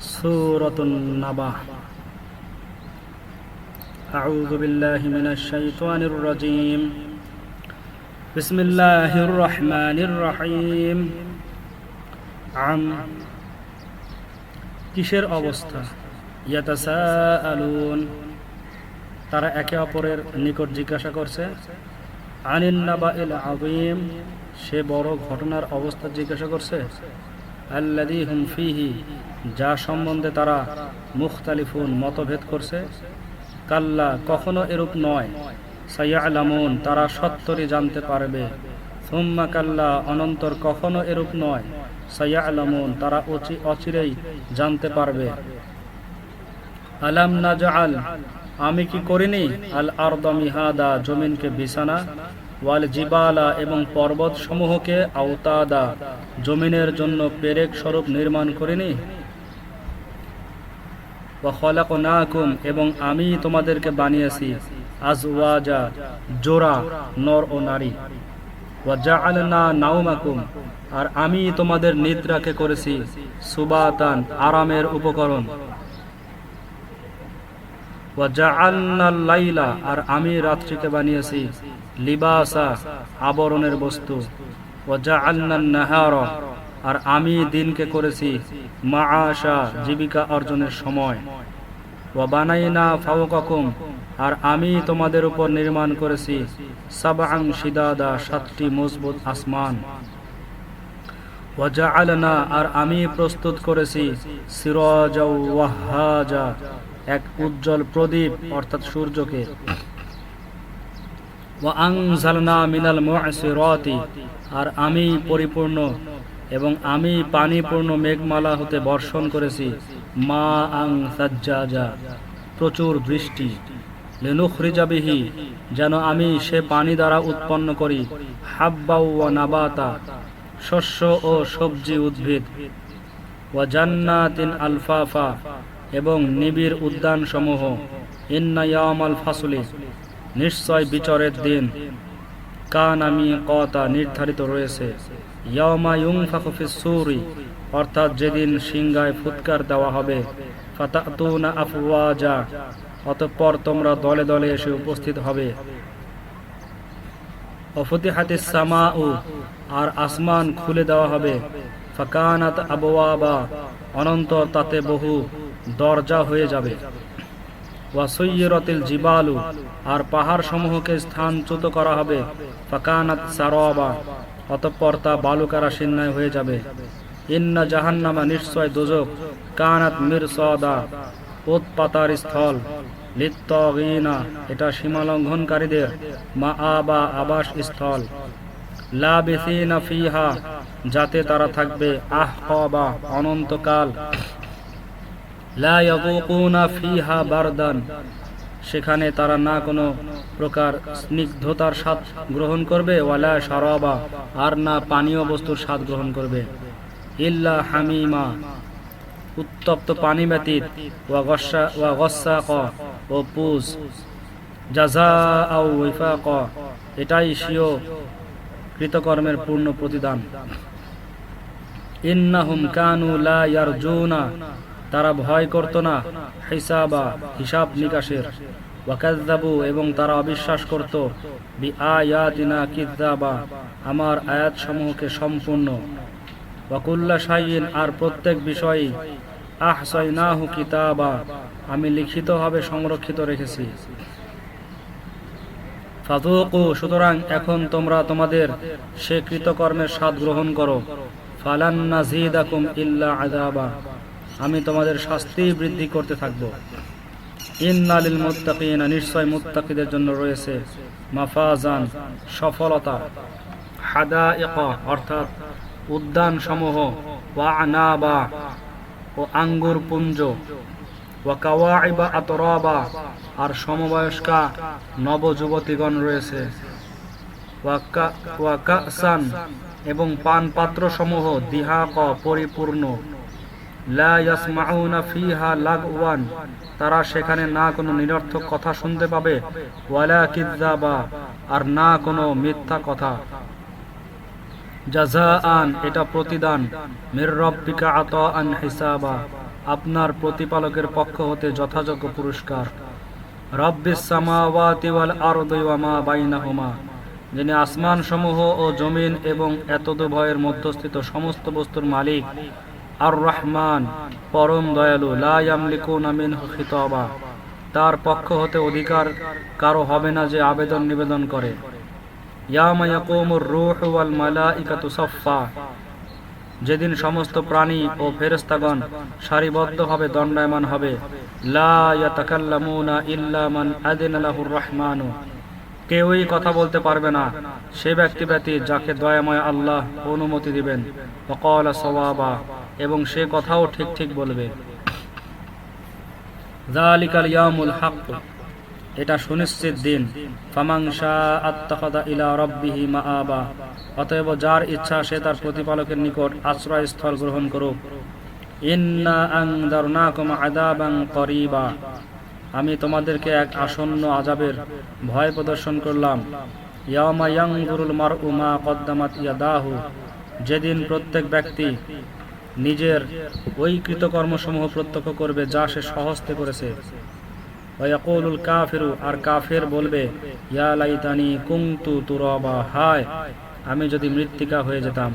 سورة النبأ أعوذ بالله من الشيطان الرجيم بسم الله الرحمن الرحيم عن কিসের অবস্থা ইয়াতাসাআলুন তারা একে অপরের নিকট জিজ্ঞাসা করছে আনিন নাবাইল আযীম সে বড় ঘটনার অবস্থা জিজ্ঞাসা করছে আল্লাযী হুম ফীহি যা সম্বন্ধে তারা মুখতালিফুন মতভেদ করছে, কাল্লা কখনো এরূপ নয়। সাইয়ালামুন, তারা সত্তরই জানতে পারবে। সুম্মা কাল্লা, অনন্তর কখনো এরূপ নয়। সাইয়ালামুন, তারা অচি অচিরেই জানতে পারবে। আলাম নাজআল, আমি কি করিনি? আল আরদ মিহাদা, জমিনকে বিছানা। ওয়াল জিবালা, এবং পর্বত সমূহকে আওতাদা, জমিনের জন্য পেরেক স্বরূপ নির্মাণ করিনি? এবং আমি তোমাদেরকে বানিয়েছি আজওয়াজা, জোড়া, নর ও নারী। আর আমি তোমাদের নিদ্রাকে করেছি সুবাতান, আরামের উপকরণ। লাইলা, আর আমি রাত্রিকে বানিয়েছি লিবাসা, আবরণের বস্তু। নাহারা আর আমি দিনকে করেছি মাআশা, জীবিকা অর্জনের সময়। ওয়া বানাইনা ফাওকাকুম, আর আমি তোমাদের উপর নির্মাণ করেছি সাবআং শিদাদা, সাতটি মজবুত আসমান। আর আমি প্রস্তুত করেছি এক উজ্জ্বল প্রদীপ, অর্থাৎ সূর্যকে। আর আমি পরিপূর্ণ এবং আমি পানিপূর্ণ মেঘমালা হতে বর্ষণ করেছি। মা আং সাজ্জাজা, প্রচুর বৃষ্টি। লেনুখরিজাবিহি যেন আমি সে পানি দ্বারা উৎপন্ন করি। হাব্বা ওয়া নাবাতা, শস্য ও সবজি উদ্ভিদ। ওয়া জান্নাতিন আলফাফা এবং নিবিড় উদ্যান সমূহ ইন্না ইয়ামাল ফাসুলি, নিশ্চয় বিচরের দিন। কান আমি কতা নির্ধারিত রয়েছে। ইয়ামা ফিস সূরি, অর্থাৎ যেদিন সিংগায় ফুৎকার দেওয়া হবে, ফাতাতুনা আফওয়াজা, অতঃপর তোমরা দলে দলে এসে উপস্থিত হবে। অফতিহাতিস সামাউ আর আসমান খুলে দেওয়া হবে। ফাকানাত আবওয়াবা, অনন্তর তাতে বহু দরজা হয়ে যাবে। ওয়াসুইয়রাতিল জিবালু, আর পাহাড় সমূহকে স্থানচ্যুত করা হবে। ফাকানাত সারাবা অতঃপর তা বালুকারা সিন্নায় হয়ে যাবে। ইন্না জাহান্নামা নিশ্চয় দোজক। কানাত মির সদা উৎপাতার স্থল। লিত্তগিনা, এটা সীমালঙ্ঘনকারীদের মা আবা আবাস স্থল। লাবিসিনা ফিহা, যাতে তারা থাকবে আহ বা অনন্তকাল। লা ইয়াযুকুনা ফিহা বারদান। সেখানে তারা না কোনো প্রকার স্নিগ্ধতার স্বাদ গ্রহণ করবে, ওয়ালা সারাবা আর না পানীয় বস্তুর স্বাদ গ্রহণ করবে। ইল্লা হামিমা, উত্তপ্ত পানি ব্যতীত, ওয়া গসা, ওয়া গস্সাক ও পুজ জাযা আও ওয়াফাক, এটাই স্বীয় কৃতকর্মের পূর্ণ প্রতিদান। ইন্নাহুম কানু লা ইয়ারজুনা তারা ভয় করত না। হিসাবা হিসাব নিকাশের। ওয়াকাজ্জাবু এবং তারা অবিশ্বাস করত বি আয়াতিনা কিজ্জাবা আমার আয়াত সমূহকে সম্পূর্ণ। ওয়াকুল্লা শাইন আর প্রত্যেক বিষয়ই, আহসাইনাহু কিতাবা, আমি লিখিতভাবে সংরক্ষিত রেখেছি। ফাদুকু সুতরাং এখন তোমরা তোমাদের সে কৃতকর্মের স্বাদ গ্রহণ করো। ফালান নাজিদাকুম ইল্লা আযাবা। আমি তোমাদের শাস্তি বৃদ্ধি করতে থাকব। ইন্নালিল মুত্তাকিনা, নিশ্চয় মুত্তাকিদের জন্য রয়েছে মাফাজান, সফলতা হাদাইক অর্থাৎ উদ্যান সমূহ ওয়া ও আঙ্গুর পুঞ্জ ওয়া কাওয়াইবা আতরাবা, আর সমবয়স্কা নবযুবতীগণ রয়েছে। ওয়া কা- ওয়া কাসান এবং পান পাত্র সমূহ দিহাক, পরিপূর্ণ। তারা সেখানে না কোনো নিরর্থক কথা শুনতে পাবে, ওয়ালা আর না কোনো মিথ্যা কথা। জাযাআন, এটা প্রতিদান। মির রব্বিকা আতাআন হিসাবা, আপনার প্রতিপালকের পক্ষ হতে যথাযোগ্য পুরস্কার। যিনি আসমান সমূহ ও জমিন এবং এতদ ভয়ের মধ্যস্থিত সমস্ত বস্তুর মালিক। আর রহমান পরম দয়ালু, লা ইয়ামলিকুনা মিনহু তার পক্ষ হতে অধিকার কারও হবে না যে আবেদন নিবেদন করে। যেদিন সমস্ত প্রাণী ও ফেরেস্তাগণ সারিবদ্ধভাবে দণ্ডায়মান হবে মান রহমানু। কেউই কথা বলতে পারবে না, সে ব্যক্তি ব্যতীত যাকে দয়াময় আল্লাহ অনুমতি দিবেন। ওয়াকালা সওয়াবা। এবং সে কথাও ঠিক ঠিক বলবে। এটা সুনিশ্চিত দিন। অতএব যার ইচ্ছা সে তার প্রতিপালকের নিকট আশ্রয়স্থল গ্রহণ করুক। করিবা, আমি তোমাদেরকে এক আসন্ন আজাবের ভয় প্রদর্শন করলাম। ইয়ামা ইয়ানজুরুল মারউ মা কদ্দামাত ইয়াদাহু, যেদিন প্রত্যেক ব্যক্তি নিজের ওই কৃতকর্মসমূহ প্রত্যক্ষ করবে যা সে সহস্তে করেছে। আর কাফের বলবে, ইয়া লাইতানি কুংতু তুরবা, হায়, আমি যদি মৃত্তিকা হয়ে যেতাম।